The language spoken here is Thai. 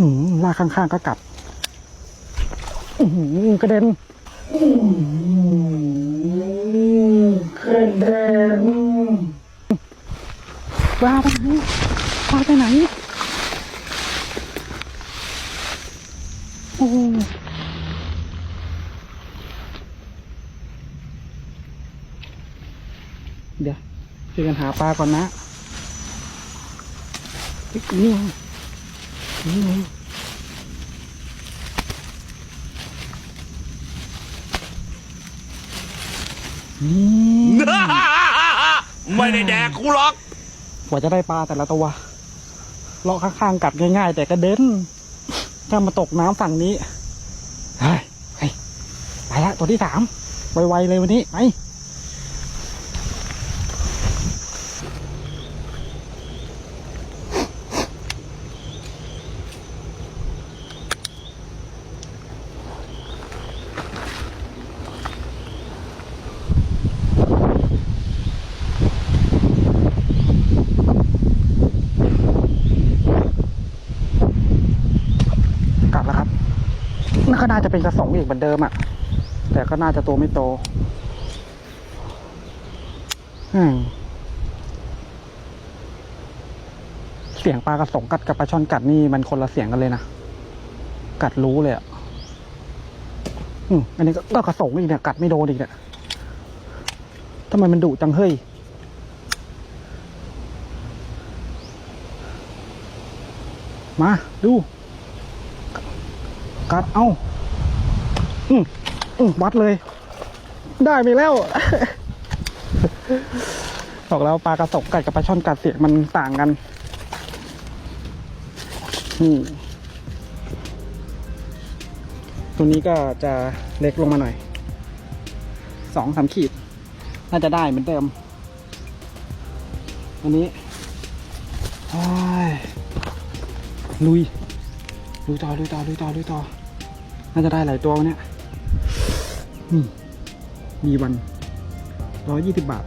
อืมลากข้างๆก็กัดอือหือกระเด็นอื้อหือกระเด็นว่าไปไหนว่าไปไหนโอ้โหเดี๋ยวช่วยกันหาปลาก่อนนะเฮ้ยนี่ไง นี่ไงนี่ไม่ได้แดกกูหรอกกว่าจะได้ปลาแต่ละตัวเลาะข้างๆกัดง่าย ๆ แต่กระเด็นถ้ามาตกน้ำฝั่งนี้เฮ้ยไปละตัวที่สามไวๆเลยวันนี้ไปกลับแล้วครับน่า ก็น่าจะเป็นกระสงอีกเหมือนเดิมอะแต่ก็น่าจะตัวไม่โตอืมเสียงปลากระสงกัดกับปลาช่อนกัดนี่มันคนละเสียงกันเลยนะ กัดรู้เลยอะอืมอันนี้ก็ก็กระสงอีกเนี่ยกัดไม่โดนอีกเนี่ยทำไมมันดุจังเฮ้ยมา ดู กัด เอา อืมอืมวัดเลย ได้ไปแล้ว บอกแล้วปลากระสงกัดกับปลาช่อนกัดเสียงมันต่างกันนี่ตัวนี้ก็จะเล็กลงมาหน่อยสองสามขีด น่าจะได้เหมือนเดิมอันนี้ลุยลุยต่อลุยต่อลุยต่อลุยต่อน่าจะได้หลายตัวเนี่ย นี่ มีวันร้อยยี่สิบบาท